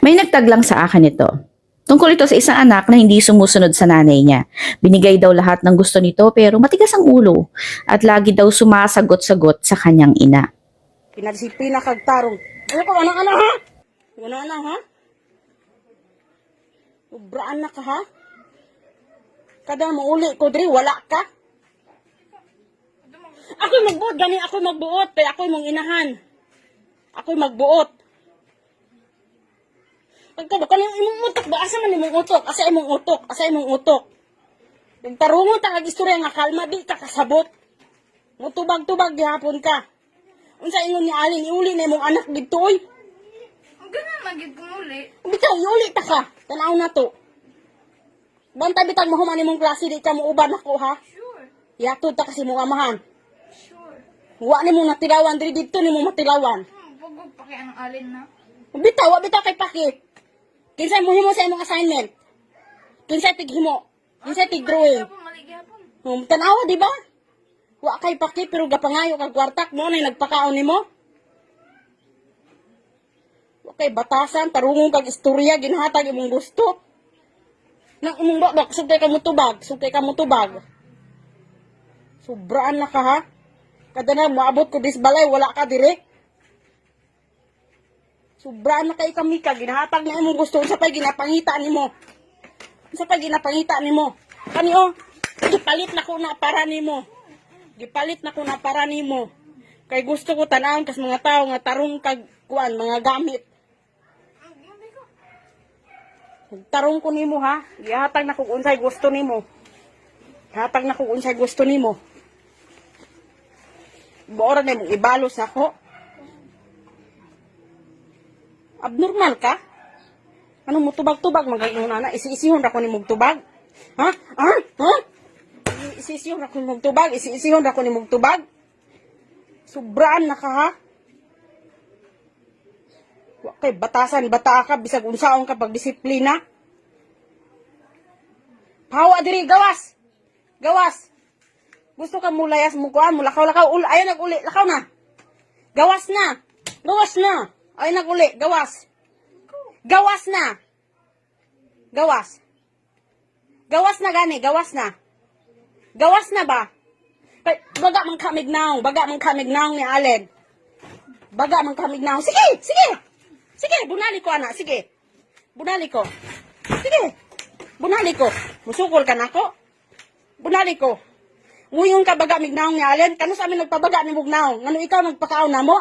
May nagtaglang sa akin ito. Tungkol ito sa isang anak na hindi sumusunod sa nanay niya. Binigay daw lahat ng gusto nito pero matigas ang ulo at lagi daw sumasagot-sagot sa kanyang ina. Pinadisiplina kag tarong. Ano ko, ano, ha? Ano, ano, ha? Ubraan na ka, ha? Kada mo uli ko, Dre, wala ka? Ako magbuot, gani ako magbuot, kaya ako mong inahan. Ako magbuot. Pagka ba, kanang imong utok ba? Asa man imong utok? Asa imong utok? Asa imong utok? Nagtarungo ta kag istorya nga kalma, di ka kasabot. Mutubag-tubag gihapon ka. Unsa ingon ni Alin, iuli na imong anak dito oy. Ang ganun magid kong uli. Bitaw, iuli ta ka. Tanaw na to. Banta bitag mo human imong klase di ka mo uban ako ha. Sure. Yatod ta kasi mong amahan. Sure. Wa ni mo natilawan diri dito ni mo matilawan. Hmm, Pagod pa kaya ng alin na. Bitaw, wa bitaw kay paki. Kinsay mo himo sa imong assignment? Kinsay tig himo? Kinsay tig drawing? Hapon, maligi hapon. Um, tanawa di ba? Wa kay paki pero gapangayo kag kwartak mo na nagpakaon nimo. Wa kay batasan tarungon kag istorya ginhatag imong gusto. Nang imong babak sugkay ka mo tubag, sugkay ka mo tubag. Sobraan na ka ha. Kada na moabot ko dis balay wala ka dire. Sobraan na kay kami ka ginhatag na imong gusto sa pay ginapangita nimo. Sa pay ginapangita nimo. Kani oh, gipalit na ko na para nimo. Gipalit na ko na para nimo. Kay gusto ko tanawon kas mga tao nga tarong kag kuan mga gamit. Tarong ko nimo ha. Gihatag na ko kung unsay gusto nimo. Gihatag na ko kung unsay gusto nimo. Boora na mong ibalos ako. Abnormal ka? Ano mo tubag-tubag magayon na isi-isihon ra ko nimog tubag? Ha? Ha? Ha? Isi-isihon ra ko nimog tubag, isi-isihon ra nimog tubag. Sobraan na ka ha? Wa kay batasan bata ka bisag unsaon ka pag disiplina. Pawa diri gawas. Gawas. Gusto ka mulayas mo kuan mo lakaw lakaw ul ayo naguli lakaw na. Gawas na. Gawas na. Ay naguli gawas. Gawas na. Gawas. Gawas na gani, gawas na. Gawas na ba? Baga man kamig naong, baga man kamig naong ni Aled. Baga man kamig naong. Sige, sige. Sige, bunali ko ana, sige. Bunali ko. Sige. Bunali ko. Musukol ka na ko. Bunali ko. Nguyong ka baga mig naong ni Aled, kano sa amin nagpabaga ni Mugnaong? Ngano ikaw nagpakaon na mo?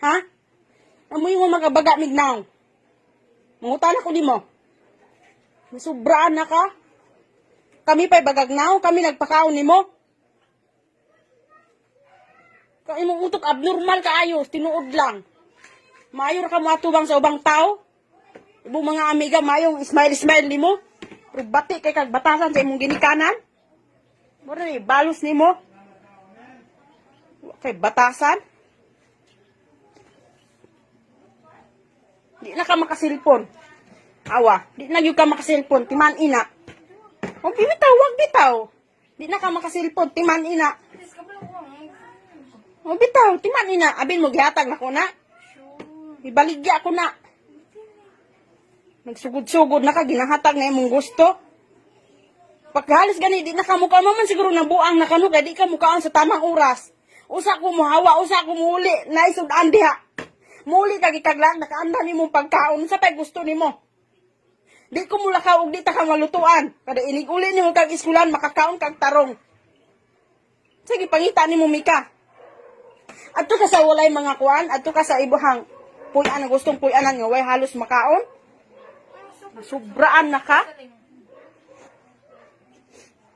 Ha? Amoy mo magabaga mig naong. Mangutan ako ni mo. Masubraan na ka. Kami pa'y bagagnaw, kami nagpakaon ni mo. Kung imong utok abnormal ka ayos, tinuod lang. Mayor ka matubang sa ubang tao. Ibong mga amiga, mayong smile-smile ni mo. Pero bati kay kag batasan sa imong ginikanan. Mura ni, balos ni mo. Kay batasan. Di na ka makasilpon. Awa, di na gyud ka makasilpon, timan ina. O bitaw, wag bitaw. Di na ka makasilpon, timan ina. O bitaw, timan ina. Abin mo gihatag na ko na. Ibaligya ako na. Nagsugod-sugod na ka, ginahatag na imong gusto. Pagkahalis gani, di na ka mukha mo man siguro na buang na kanu, kaya di ka mukhaan sa tamang oras. Usa ko muhawa, usa ko muli, naisudaan diha. Muli ka gitaglag, nakaanda ni mong pagkaon, sa pay gusto ni mo. Di ko mula ka, ug di ta ka malutuan. Kada inig-uli ni mo kag iskulan, makakaon kag tarong. Sige, pangita ni mo, Mika. Adto ka sa walay mga kuan, adto ka sa ibuhang puyan na gustong puyanan nga way halos makaon. Nasubraan na ka?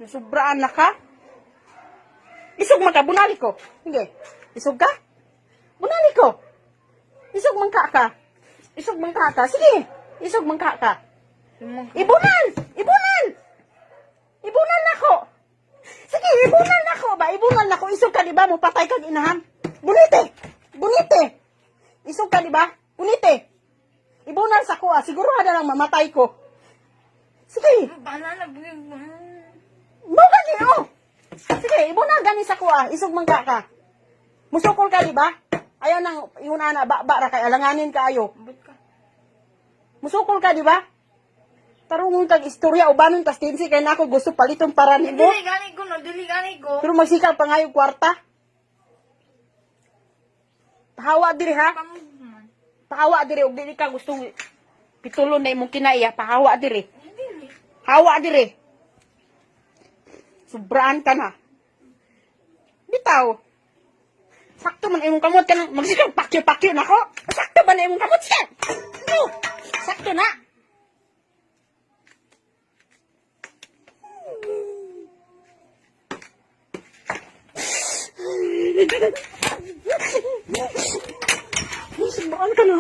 Nasubraan na ka? Isog man ka, bunali ko. Sige. Isog ka? Bunali ko. Isog man ka. Isog man ka. Sige. Isog man ka. Ibunan! Ibunan! Ibunan na ko! Sige, ibunan na ko ba? Ibunan na ko. Isog ka, di ba? Mo patay kag inahan. Bunite! Bunite! Isog ka, di ba? Bunite! Ibunan sa ko, ah. Siguro na lang mamatay ko. Sige, Banana, bigay mo. gani, oh! Sige, ibunan gani sa ko, ah. Isog man ka ka. Musukol ka, di ba? Ayaw nang, yun ana, ba, ba, ra kay alanganin ka ayo. Ambot ka. Musukol ka, di ba? Tarungon kag istorya o banon tas tinsi kay nako gusto paliton para nimo. Dili gani ko no, dili gani ko. Pero magsikap pa nga yung kwarta. Pahawa diri ha. Pahawa diri og dili ka gustong pitulon na imong kinaiya. Pahawa diri. Hawa diri. Sobraan ka na. Bitaw. Sakto man imong kamot ka na. Magsikap pakyo-pakyo na ko. Sakto ba na imong kamot siya? No. Sakto na. Sobraan ka na?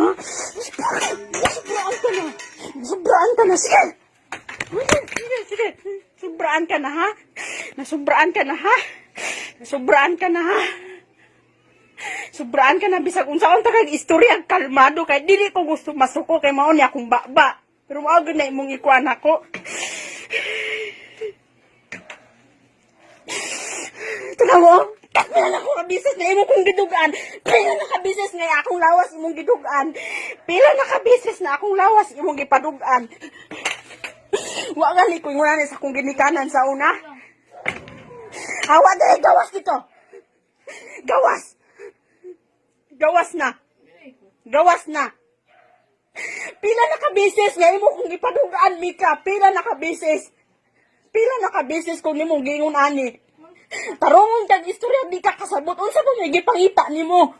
Sobraan, ka na. Sobraan ka na, sige. Sige, sige. Sobraan ka na, ha? Nasubraan ka na, ha? Nasubraan ka na, ha? Sobraan ka na, bisag unsa unta kag istorya, kalmado, kay dili ko gusto masuko kay mao ni akong baba. Pero mao gud na imong ikuan ako. Tingnan mo, pila na ako kabisis na imong kong gidugaan. Pila na kabisis nga akong lawas imong gidugaan. Pila na kabisis na akong lawas imong gipadugaan. Wa nga ni ko inguna ni sa akong ginikanan sa una. Hawa dali gawas dito. Gawas. Gawas na. Gawas na. Pila na kabisis nga imo kong gipadugaan Mika. Pila na kabisis. Pila na kabisis kung nimo gingon ani. Tarungon kag istorya di ka kasabot unsa ba may gipangita nimo?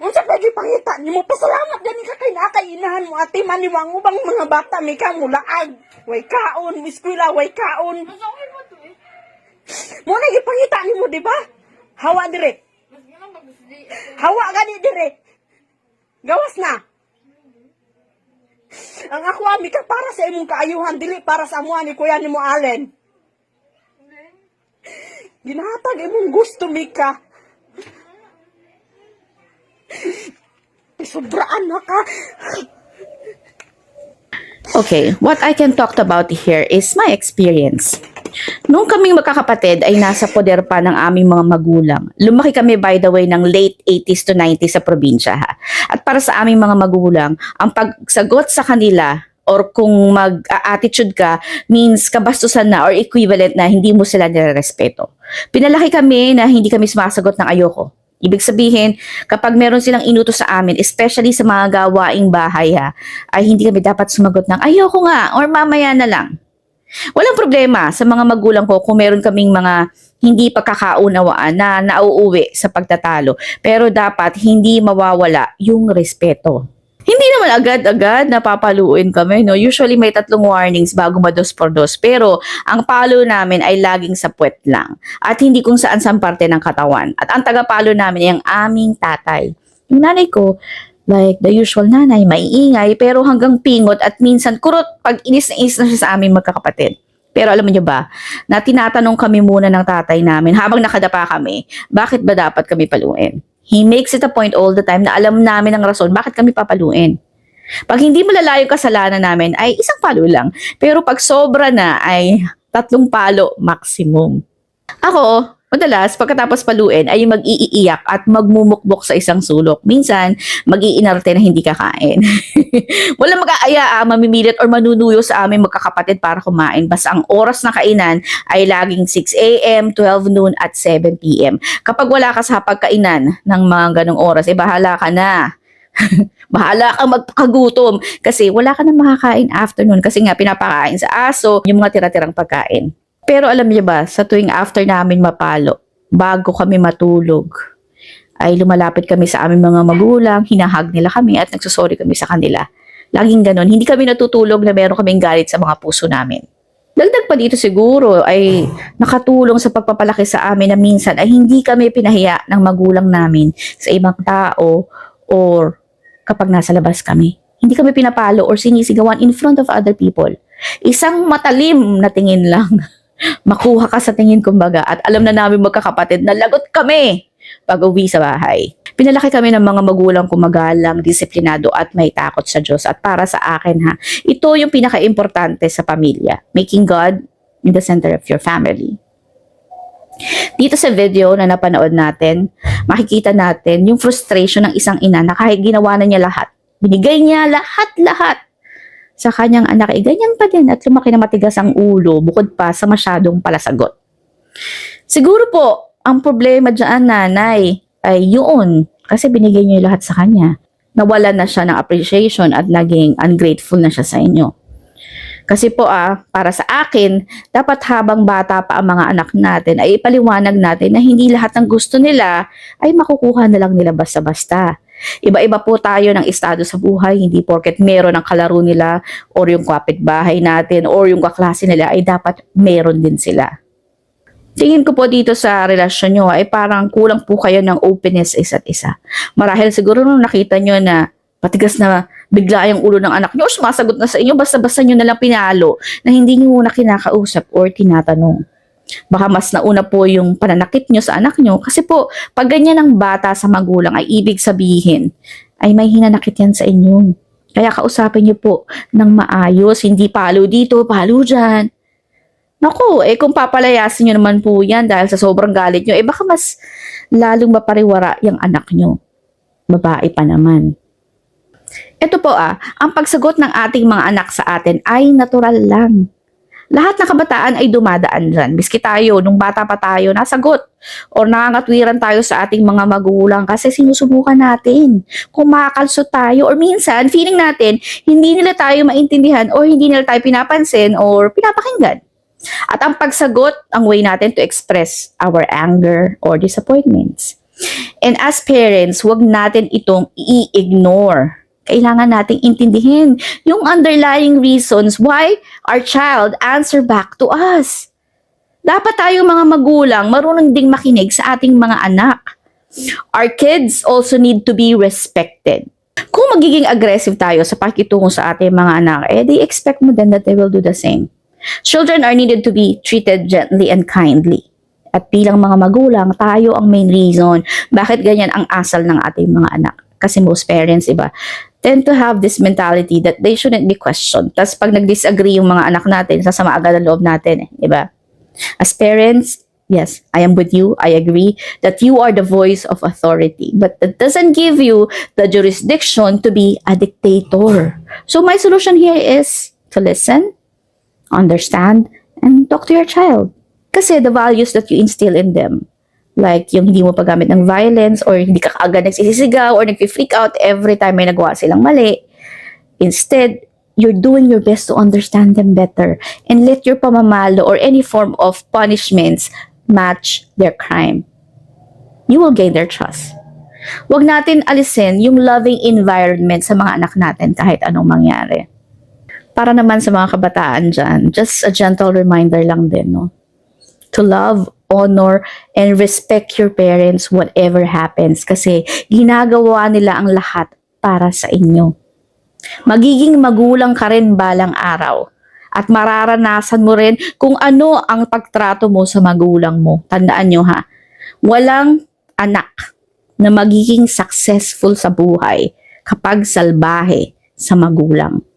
Unsa pa gipangita nimo? Pasalamat gani ka kay nakay inahan mo ate man nimo ang ubang mga bata may ka mulaag. Way kaon, miskwila way kaon. Mas okay pa to eh. Mo na gipangita nimo di ba? Hawa dire. Hawa gani dire. Gawas na. Ang ako ami ka para sa imong kaayuhan dili para sa amuan ni kuya nimo Allen. Hindi. Ginahatag imong gusto, Mika. Sobraan na ka. Okay, what I can talk about here is my experience. Nung kaming magkakapatid ay nasa poder pa ng aming mga magulang. Lumaki kami by the way ng late 80s to 90s sa probinsya ha. At para sa aming mga magulang, ang pagsagot sa kanila or kung mag-attitude ka means kabastusan na or equivalent na hindi mo sila nirerespeto. Pinalaki kami na hindi kami sumasagot ng ayoko. Ibig sabihin, kapag meron silang inutos sa amin, especially sa mga gawaing bahay ha, ay hindi kami dapat sumagot ng ayoko nga or mamaya na lang. Walang problema sa mga magulang ko kung meron kaming mga hindi pagkakaunawaan na nauuwi sa pagtatalo. Pero dapat hindi mawawala yung respeto. Hindi naman agad-agad napapaluin kami, no? Usually may tatlong warnings bago mados por dos. Pero ang palo namin ay laging sa puwet lang. At hindi kung saan saan parte ng katawan. At ang tagapalo namin ay ang aming tatay. Yung nanay ko, like the usual nanay, maiingay, pero hanggang pingot at minsan kurot pag inis na inis na siya sa aming magkakapatid. Pero alam niyo ba, na tinatanong kami muna ng tatay namin habang nakadapa kami, bakit ba dapat kami paluin? He makes it a point all the time na alam namin ang rason bakit kami papaluin. Pag hindi malalayo kasalanan namin ay isang palo lang. Pero pag sobra na ay tatlong palo maximum. Ako, madalas pagkatapos paluin ay mag-iiyak at magmumukbok sa isang sulok. Minsan, mag-iinarte na hindi kakain. Walang mag-aaya, ah, mamimilit or manunuyo sa aming magkakapatid para kumain. Basta ang oras na kainan ay laging 6 a.m., 12 noon at 7 p.m. Kapag wala ka sa pagkainan ng mga ganong oras, eh bahala ka na. bahala kang magpakagutom kasi wala ka na makakain afternoon kasi nga pinapakain sa aso yung mga tira-tirang pagkain. Pero alam niyo ba, sa tuwing after namin mapalo, bago kami matulog, ay lumalapit kami sa aming mga magulang, hinahag nila kami at nagsusorry kami sa kanila. Laging ganon. Hindi kami natutulog na meron kaming galit sa mga puso namin. Dagdag pa dito siguro ay nakatulong sa pagpapalaki sa amin na minsan ay hindi kami pinahiya ng magulang namin sa ibang tao or kapag nasa labas kami. Hindi kami pinapalo or sinisigawan in front of other people. Isang matalim na tingin lang. Makuha ka sa tingin kumbaga at alam na namin magkakapatid na lagot kami pag uwi sa bahay. Pinalaki kami ng mga magulang ko magalang, disiplinado at may takot sa Diyos. At para sa akin ha, ito yung pinaka-importante sa pamilya. Making God in the center of your family. Dito sa video na napanood natin, makikita natin yung frustration ng isang ina na kahit ginawa na niya lahat, binigay niya lahat-lahat sa kanyang anak, eh ganyan pa din at lumaki na matigas ang ulo bukod pa sa masyadong palasagot. Siguro po, ang problema dyan nanay ay yun kasi binigay niyo lahat sa kanya. Nawala na siya ng appreciation at naging ungrateful na siya sa inyo. Kasi po ah, para sa akin, dapat habang bata pa ang mga anak natin ay ipaliwanag natin na hindi lahat ng gusto nila ay makukuha na lang nila basta-basta. Iba-iba po tayo ng estado sa buhay, hindi porket meron ang kalaro nila or yung kapitbahay natin or yung kaklase nila ay dapat meron din sila. Tingin ko po dito sa relasyon nyo ay parang kulang po kayo ng openness sa isa't isa. Marahil siguro nung nakita nyo na patigas na bigla yung ulo ng anak nyo o sumasagot na sa inyo, basta-basta nyo nalang pinalo na hindi nyo muna kinakausap or tinatanong. Baka mas nauna po yung pananakit nyo sa anak nyo kasi po, pag ganyan ang bata sa magulang ay ibig sabihin ay may hinanakit yan sa inyo. Kaya kausapin nyo po ng maayos, hindi palo dito, palo dyan. Naku, eh kung papalayasin nyo naman po yan dahil sa sobrang galit nyo, eh baka mas lalong mapariwara yung anak nyo. Babae pa naman. Ito po ah, ang pagsagot ng ating mga anak sa atin ay natural lang. Lahat ng kabataan ay dumadaan dyan. Biski tayo, nung bata pa tayo, nasagot. O nangangatwiran tayo sa ating mga magulang kasi sinusubukan natin. Kung makakalso tayo or minsan, feeling natin, hindi nila tayo maintindihan or hindi nila tayo pinapansin or pinapakinggan. At ang pagsagot, ang way natin to express our anger or disappointments. And as parents, wag natin itong i-ignore. Kailangan nating intindihin yung underlying reasons why our child answer back to us. Dapat tayong mga magulang marunong ding makinig sa ating mga anak. Our kids also need to be respected. Kung magiging aggressive tayo sa pakitungo sa ating mga anak, eh they expect mo then that they will do the same. Children are needed to be treated gently and kindly. At bilang mga magulang, tayo ang main reason bakit ganyan ang asal ng ating mga anak. Kasi most parents, iba, tend to have this mentality that they shouldn't be questioned. Tapos pag nag-disagree yung mga anak natin, sasama agad ang loob natin, eh, di ba? As parents, yes, I am with you. I agree that you are the voice of authority. But that doesn't give you the jurisdiction to be a dictator. So my solution here is to listen, understand, and talk to your child. Kasi the values that you instill in them, like yung hindi mo paggamit ng violence or hindi ka kaagad nagsisisigaw or nag-freak out every time may nagawa silang mali. Instead, you're doing your best to understand them better and let your pamamalo or any form of punishments match their crime. You will gain their trust. Huwag natin alisin yung loving environment sa mga anak natin kahit anong mangyari. Para naman sa mga kabataan dyan, just a gentle reminder lang din, no? To love, honor, and respect your parents whatever happens kasi ginagawa nila ang lahat para sa inyo. Magiging magulang ka rin balang araw at mararanasan mo rin kung ano ang pagtrato mo sa magulang mo. Tandaan nyo ha, walang anak na magiging successful sa buhay kapag salbahe sa magulang.